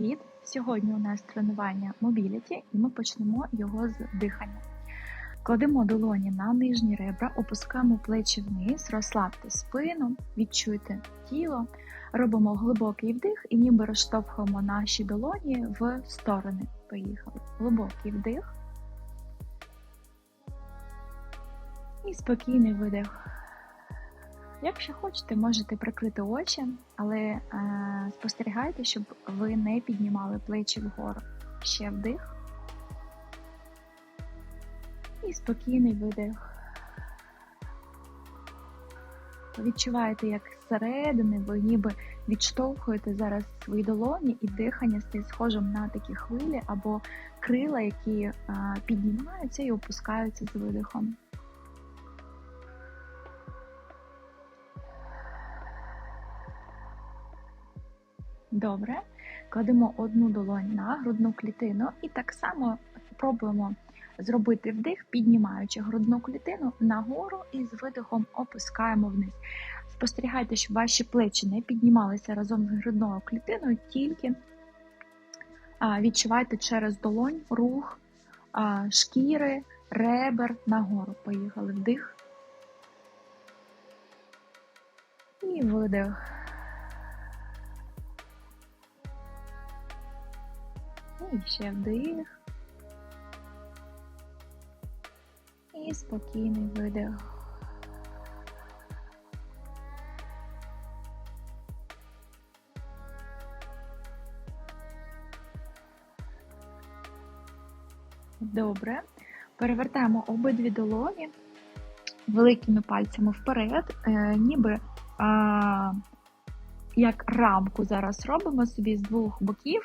Привіт! Сьогодні у нас тренування мобіліті, і ми почнемо його з дихання. Кладемо долоні на нижні ребра, опускаємо плечі вниз, розслабте спину, відчуйте тіло, робимо глибокий вдих і ніби розштовхуємо наші долоні в сторони. Поїхали. Глибокий вдих. І спокійний видих. Якщо хочете, можете прикрити очі, але е, спостерігайте, щоб ви не піднімали плечі вгору. Ще вдих. І спокійний видих. Відчуваєте, як зсередини ви ніби відштовхуєте зараз свої долоні, і дихання стає схожим на такі хвилі або крила, які е, піднімаються і опускаються з видихом. Добре. Кладемо одну долонь на грудну клітину і так само спробуємо зробити вдих, піднімаючи грудну клітину нагору і з видихом опускаємо вниз. Спостерігайте, щоб ваші плечі не піднімалися разом з грудною клітиною, тільки відчувайте через долонь рух шкіри, ребер нагору. Поїхали вдих. І видих. І ще вдих. І спокійний видих. Добре. Перевертаємо обидві долоні великими пальцями вперед, е, ніби а, як рамку зараз робимо собі з двох боків